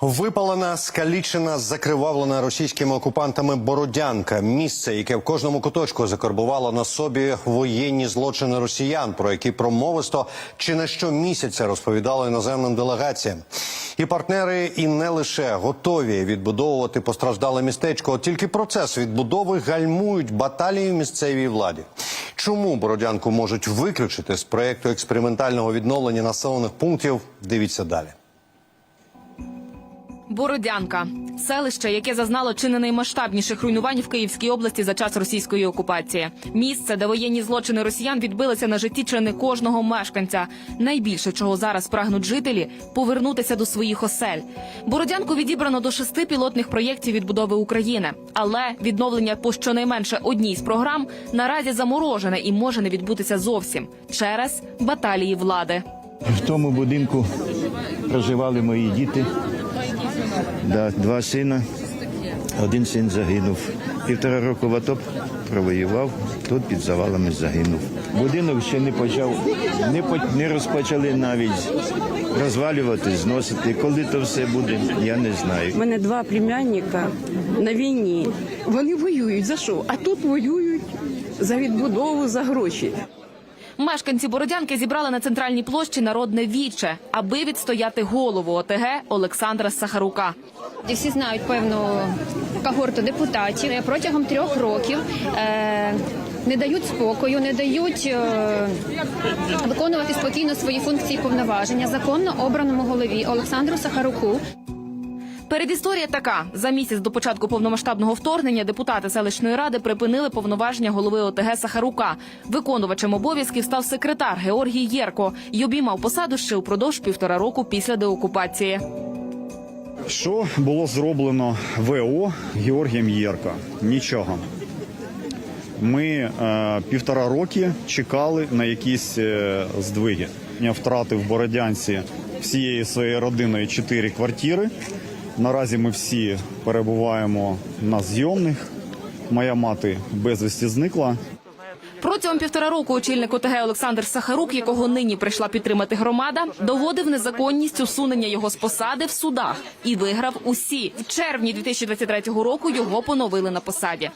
Випалена, скалічена, закривавлена російськими окупантами Бородянка. Місце, яке в кожному куточку закарбувало на собі воєнні злочини росіян, про які промовисто чи не щомісяця розповідали іноземним делегаціям. І партнери, і не лише готові відбудовувати постраждале містечко. От тільки процес відбудови гальмують баталії місцевій владі. Чому Бородянку можуть виключити з проєкту експериментального відновлення населених пунктів? Дивіться далі. Бородянка селище, яке зазнало чи не наймасштабніших руйнувань в Київській області за час російської окупації. Місце, де воєнні злочини росіян відбилися на житті чи не кожного мешканця. Найбільше чого зараз прагнуть жителі повернутися до своїх осель. Бородянку відібрано до шести пілотних проєктів відбудови України, але відновлення по щонайменше одній з програм наразі заморожене і може не відбутися зовсім через баталії влади. В тому будинку проживали мої діти. Да, два сина. Один син загинув. Півтора року в АТО провоював, тут під завалами загинув. Будинок ще не почав, не, по- не розпочали навіть розвалювати, зносити. Коли то все буде, я не знаю. У мене два племянника на війні. Вони воюють за що? А тут воюють за відбудову, за гроші. Мешканці Бородянки зібрали на центральній площі народне віче, аби відстояти голову ОТГ Олександра Сахарука. Всі знають певну когорту депутатів е, протягом трьох років. Е, не дають спокою, не дають е, виконувати спокійно свої функції повноваження законно обраному голові Олександру Сахаруку. Передісторія така: за місяць до початку повномасштабного вторгнення депутати селищної ради припинили повноваження голови ОТГ Сахарука. Виконувачем обов'язків став секретар Георгій Єрко і обіймав посаду ще упродовж півтора року після деокупації. Що було зроблено ВО Георгієм Єрка? Нічого. Ми е, півтора роки чекали на якісь е, здвиги. Я втратив в Бородянці всією своєю родиною чотири квартири. Наразі ми всі перебуваємо на зйомних. Моя мати безвісті зникла. Протягом півтора року очільник ОТГ Олександр Сахарук, якого нині прийшла підтримати громада, доводив незаконність усунення його з посади в судах і виграв усі. В червні 2023 року його поновили на посаді.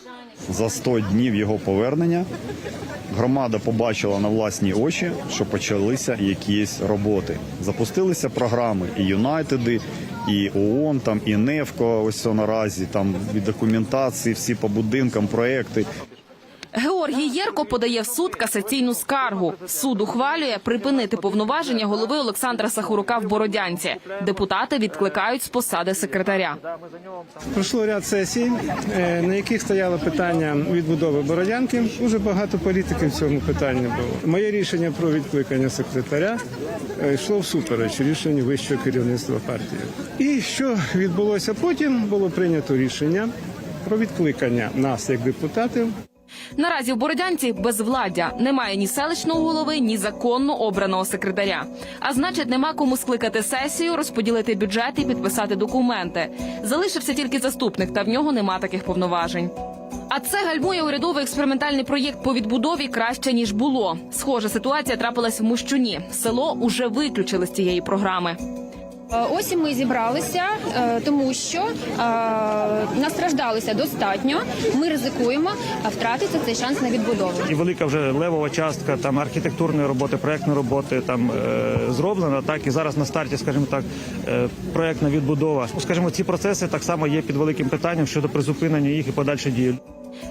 За 100 днів його повернення громада побачила на власні очі, що почалися якісь роботи. Запустилися програми і Юнайтеди, і ООН, там і НЕФКО. Ось наразі там і документації, всі по будинкам, проекти. Георгій Єрко подає в суд касаційну скаргу. Суд ухвалює припинити повноваження голови Олександра Сахарука в Бородянці. Депутати відкликають з посади секретаря. Пройшло ряд сесій, е, на яких стояло питання відбудови Бородянки. Дуже багато політики в цьому питанні було. Моє рішення про відкликання секретаря е, йшло всупереч рішенню вищого керівництва партії. І що відбулося потім? Було прийнято рішення про відкликання нас як депутатів Наразі в Бородянці безвладдя немає ні селищного голови, ні законно обраного секретаря. А значить, нема кому скликати сесію, розподілити бюджет і підписати документи. Залишився тільки заступник, та в нього нема таких повноважень. А це гальмує урядовий експериментальний проєкт по відбудові краще ніж було. Схожа ситуація трапилась в Мущуні. Село уже виключили з цієї програми. Е, Ось і ми зібралися, е, тому що е, настраждалися достатньо. Ми ризикуємо втратити цей шанс на відбудову. і велика вже левова частка там архітектурної роботи, проектної роботи там зроблена. Так і зараз на старті, скажімо так, проектна відбудова. Скажімо, ці процеси так само є під великим питанням щодо призупинення їх і подальшої дії.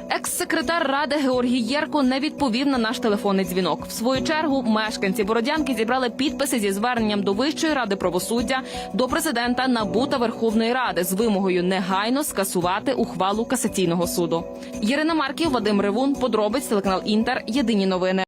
Екс-секретар ради Георгій Єрко не відповів на наш телефонний дзвінок. В свою чергу мешканці Бородянки зібрали підписи зі зверненням до Вищої ради правосуддя, до президента НАБУ та Верховної Ради з вимогою негайно скасувати ухвалу касаційного суду. Ірина Марків, Вадим Ревун, подробиць телеканал Інтер. Єдині новини.